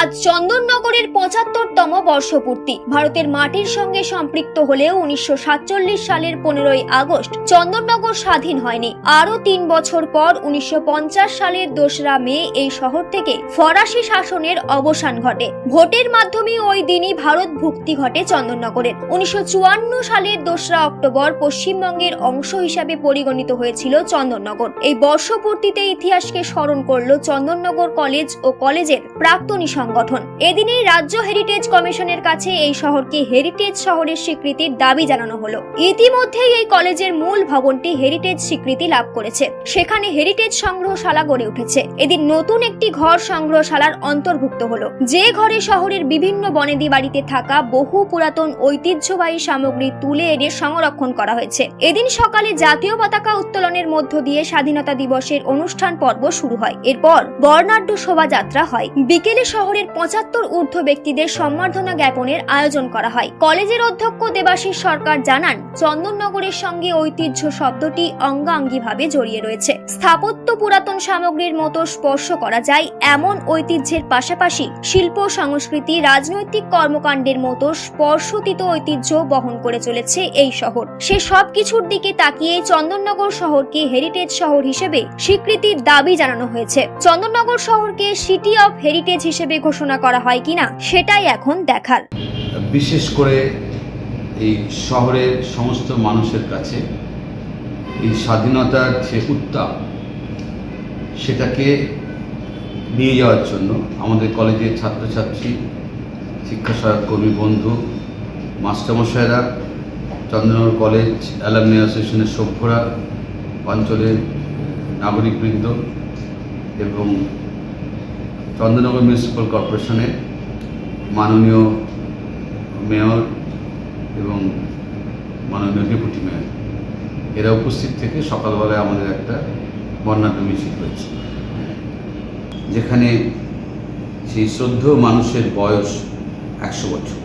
আজ চন্দননগরের পঁচাত্তরতম বর্ষপূর্তি। ভারতের মাটির সঙ্গে সম্পৃক্ত হলেও উনিশশো সাতচল্লিশ সালের পনেরোই আগস্ট চন্দননগর স্বাধীন হয়নি। আরও তিন বছর পর উনিশশো পঞ্চাশ সালের দোসরা মে এই শহর থেকে ফরাসি শাসনের অবসান ঘটে। ভোটের মাধ্যমে ওই দিনই ভারত ভুক্তি ঘটে চন্দননগরের। উনিশশো চুয়ান্ন সালের দোসরা অক্টোবর পশ্চিমবঙ্গের অংশ হিসাবে পরিগণিত হয়েছিল চন্দননগর। এই বর্ষপূর্তিতে ইতিহাসকে স্মরণ করল চন্দননগর কলেজ ও কলেজের প্রাক্তনী সংগঠন। এদিনেই রাজ্য হেরিটেজ কমিশনের কাছে এই শহরকে হেরিটেজ শহরের স্বীকৃতির দাবি জানানো হলো। ইতিমধ্যেই এই কলেজের মূল ভবনটি হেরিটেজ স্বীকৃতি লাভ করেছে। সেখানে হেরিটেজ সংগ্রহশালা গড়ে উঠেছে। এদিন নতুন একটি ঘর সংগ্রহশালার অন্তর্ভুক্ত হলো। যে ঘরে শহরের বিভিন্ন বনেদি বাড়িতে থাকা বহু পুরাতন ঐতিহ্যবাহী সামগ্রী তুলে এনে সংরক্ষণ করা হয়েছে। এদিন সকালে জাতীয় পতাকা উত্তোলনের মধ্য দিয়ে স্বাধীনতা দিবসের অনুষ্ঠান পর্ব শুরু হয়। এরপর বর্ণাঢ্য শোভাযাত্রা হয়। বিকেলে শহরের পঁচাত্তর ঊর্ধ্ব ব্যক্তিদের সম্বর্ধনা জ্ঞাপনের আয়োজন করা হয়। কলেজের অধ্যক্ষ দেবাশিস সরকার জানান, চন্দননগরের সঙ্গে ঐতিহ্য শব্দটি অঙ্গাঙ্গিভাবে জড়িয়ে রয়েছে। স্থাপত্য পুরাতন সামগ্রীর মতো স্পর্শ করা যায় এমন ঐতিহ্যের পাশাপাশি শিল্প, সংস্কৃতি, রাজনৈতিক কর্মকাণ্ডের মতো স্পর্শতীত ঐতিহ্য বহন করে চলেছে এই শহর। সে সব কিছুর দিকে তাকিয়ে চন্দননগর শহরকে হেরিটেজ শহর হিসেবে স্বীকৃতির দাবি জানানো হয়েছে। চন্দননগর শহরকে সিটি অফ হেরিটেজ হিসেবে ঘোষণা করা হয় কিনা, সেটাই এখন দেখার। বিশেষ করে এই শহরের সমস্ত মানুষের কাছে এই স্বাধীনতার যে উত্তাপ, সেটাকে নিয়ে যাওয়ার জন্য আমাদের কলেজের ছাত্রছাত্রী শিক্ষা সহায়ক কর্মী বন্ধু, মাস্টারমশাইরা, চন্দ্রনগর কলেজ অ্যালামনি অ্যাসোসিয়েশনের সভ্যরা, অঞ্চলের নাগরিকবৃন্দ এবং চন্দ্রনগর মিউনিসিপ্যাল কর্পোরেশনের মাননীয় মেয়র এবং মাননীয় ডেপুটি মেয়র। এরা উপস্থিত থেকে সকালবেলায় আমাদের একটা বর্ণাঢ্য মিছিল হয়েছে। যেখানে সেই শ্রদ্ধেয় মানুষের বয়স একশো বছর।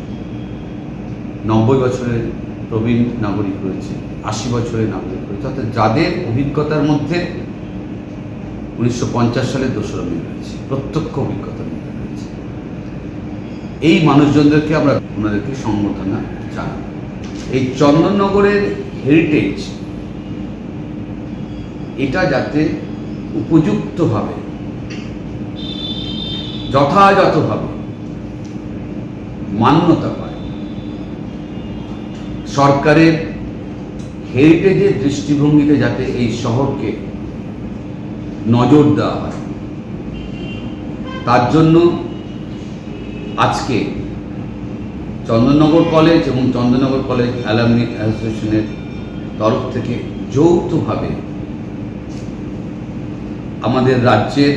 নব্বই বছরের প্রবীণ নাগরিক রয়েছে, আশি বছরের নাগরিক রয়েছে। অর্থাৎ যাদের অভিজ্ঞতার মধ্যে উনিশশো সালের দোসরা মে রয়েছে প্রত্যক্ষ অভিজ্ঞতা মধ্যে রয়েছে এই মানুষজনদেরকে আমরা ওনাদেরকে সম্বর্ধনা জানাই এই চন্দননগরের হেরিটেজ এটা যাতে উপযুক্তভাবে, যথাযথভাবে মান্যতা পায়। সরকারের হেরিটেজের দৃষ্টিভঙ্গিতে যাতে এই শহরকে নজর দেওয়া হয়। তার জন্য আজকে চন্দননগর কলেজ এবং চন্দননগর কলেজ অ্যালামনি অ্যাসোসিয়েশনের তরফ থেকে যৌথভাবে আমাদের রাজ্যের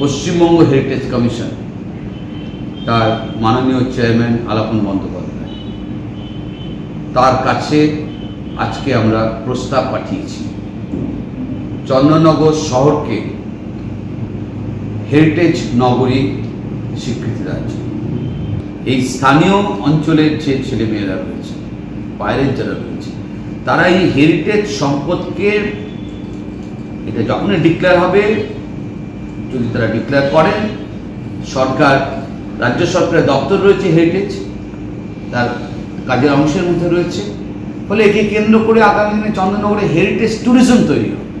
পশ্চিমবঙ্গ হেরিটেজ কমিশন তার মাননীয় চেয়ারম্যান আলাপন বন্দ্যোপাধ্যায় তার কাছে আজকে আমরা প্রস্তাব পাঠিয়েছি। চন্দননগর শহরকে হেরিটেজ নগরী স্বীকৃতি জন্য এই স্থানীয় অঞ্চলের যে ছেলেমেয়েরা রয়েছে, বাইরের যারা রয়েছে, তারা এই হেরিটেজ সম্পদকে, এটা যখনই ডিক্লেয়ার হবে, যদি তারা ডিক্লেয়ার করেন, সরকার, রাজ্য সরকারের দপ্তর রয়েছে হেরিটেজ তার কাজের অংশের মধ্যে রয়েছে, ফলে একে কেন্দ্র করে আগামী দিনে চন্দননগরে হেরিটেজ ট্যুরিজম তৈরি হবে।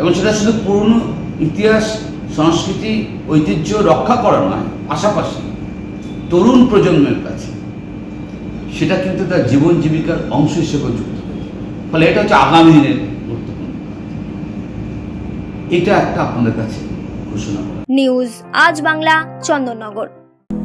এবং সেটা শুধু পুরনো ইতিহাস, সংস্কৃতি, ঐতিহ্য রক্ষা করা নয়, পাশাপাশি তরুণ প্রজন্মের কাছে সেটা কিন্তু তার জীবন জীবিকার অংশ হিসেবে যুক্ত ফলে এটা হচ্ছে আগামী দিনের গুরুত্বপূর্ণ। এটা একটা আপনাদের কাছে ঘোষণা নিউজ, আজ বাংলা, চন্দননগর।